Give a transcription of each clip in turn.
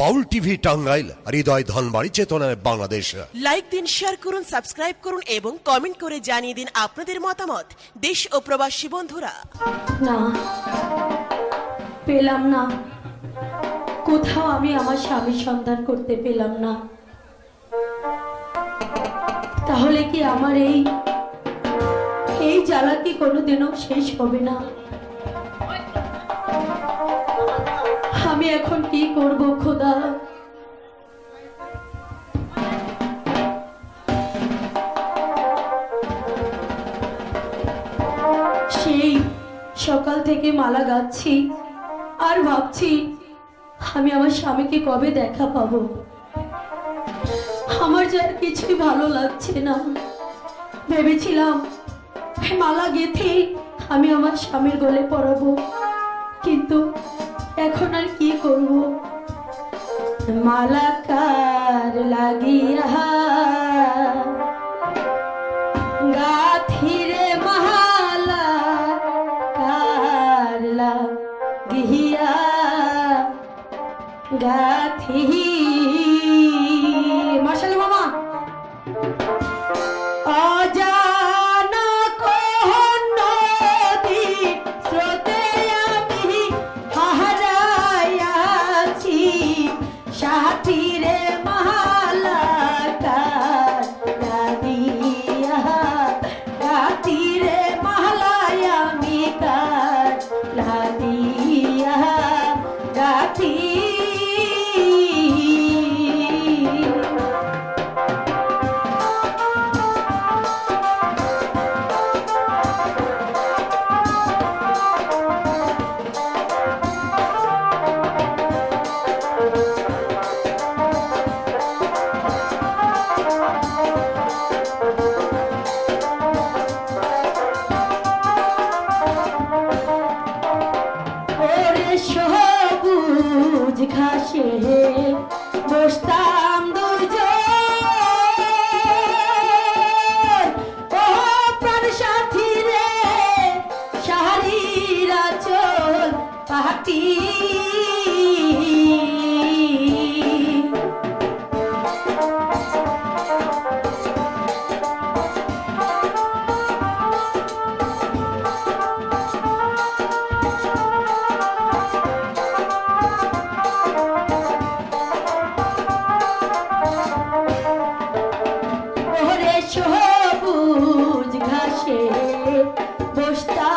বাউল TV Tangail Hridoy Dhanbari চেতনায় Bangladesh. Like দিন share করুন সাবস্ক্রাইব করুন এবং কমেন্ট করে জানিয়ে দিন আপনাদের মতামত। দেশ ও প্রবাসী বন্ধুরা। না পেলাম না। কোথাও আমি আমার স্বামীর সন্ধান করতে পেলাম না। তাহলে কি আমার এই এই জ্বালা কি কোনোদিনও শেষ হবে না? এখন কি করব খোদা? সেই সকাল থেকে মালা গাচ্ছি আর ভাবছি আমি আমার স্বামীকে কবে দেখা পাবো? আমার যে আর কিছুই ভালো লাগছে না। ভেবেছিলাম মালা গেথে আমি আমার স্বামীর গলে পড়াবো। কিন্তু এখন আর কি করব মালা কার লাগিয়া গাথিরে মহালা কারলা গিয়া গাথি ঘাসে বসতাম সাহারিরা চল পাহাটি gostar.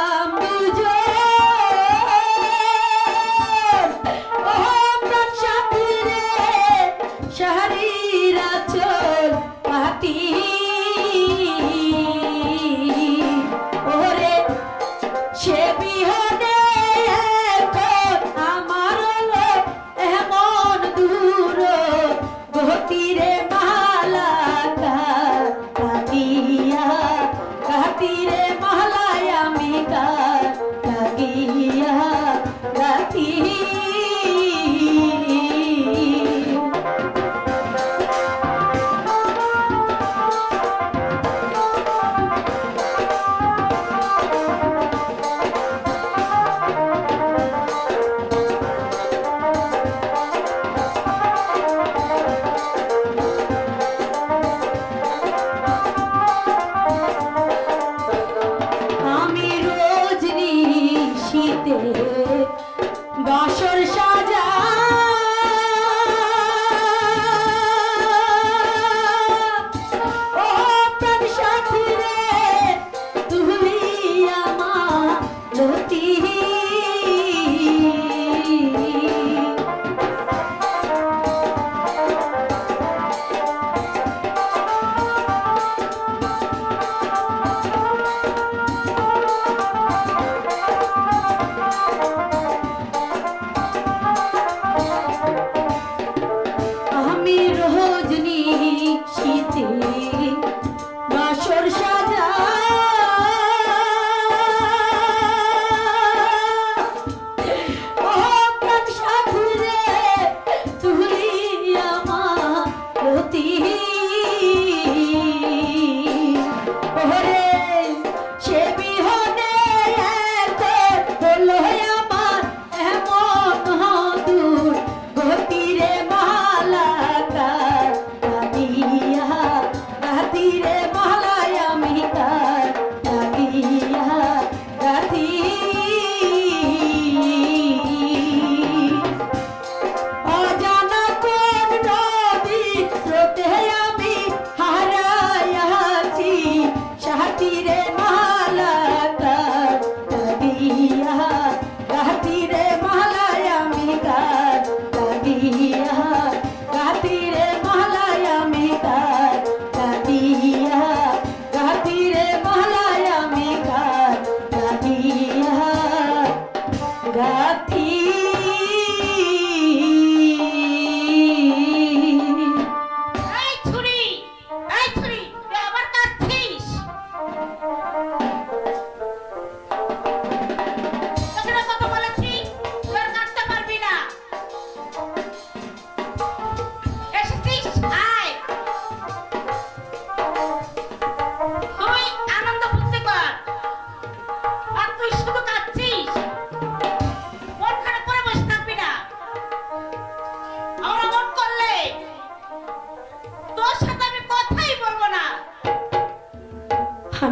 Bye.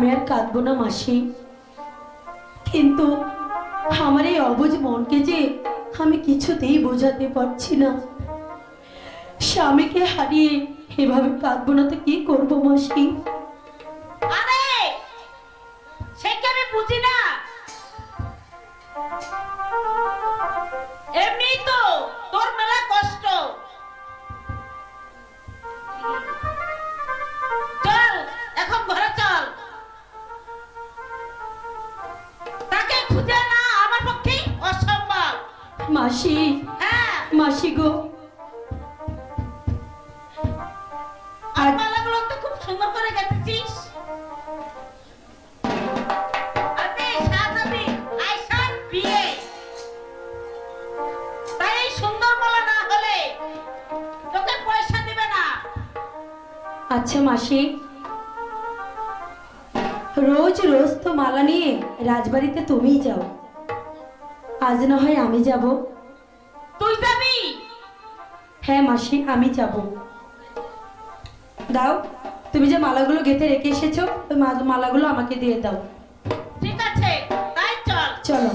আমি আর কাঁদবো না, মাসি। কিন্তু আমার এই অবুজ মনকে যে আমি কিছুতেই বোঝাতে পারছি না। স্বামীকে হারিয়ে এভাবে কাঁদবো না তো কি করব, মাসি? আচ্ছা মাসি। রোজ রোজ তো মালা নিয়ে রাজবাড়িতে তুমিই যাও। আজ না হয় আমি যাব। তুই যাবি? হ্যাঁ মাসি আমি যাব। দাও। তুমি যে মালাগুলো গেঁথে রেখে এসেছ ওই মালাগুলো আমাকে দিয়ে দাও। ঠিক আছে তাই চল। চলো।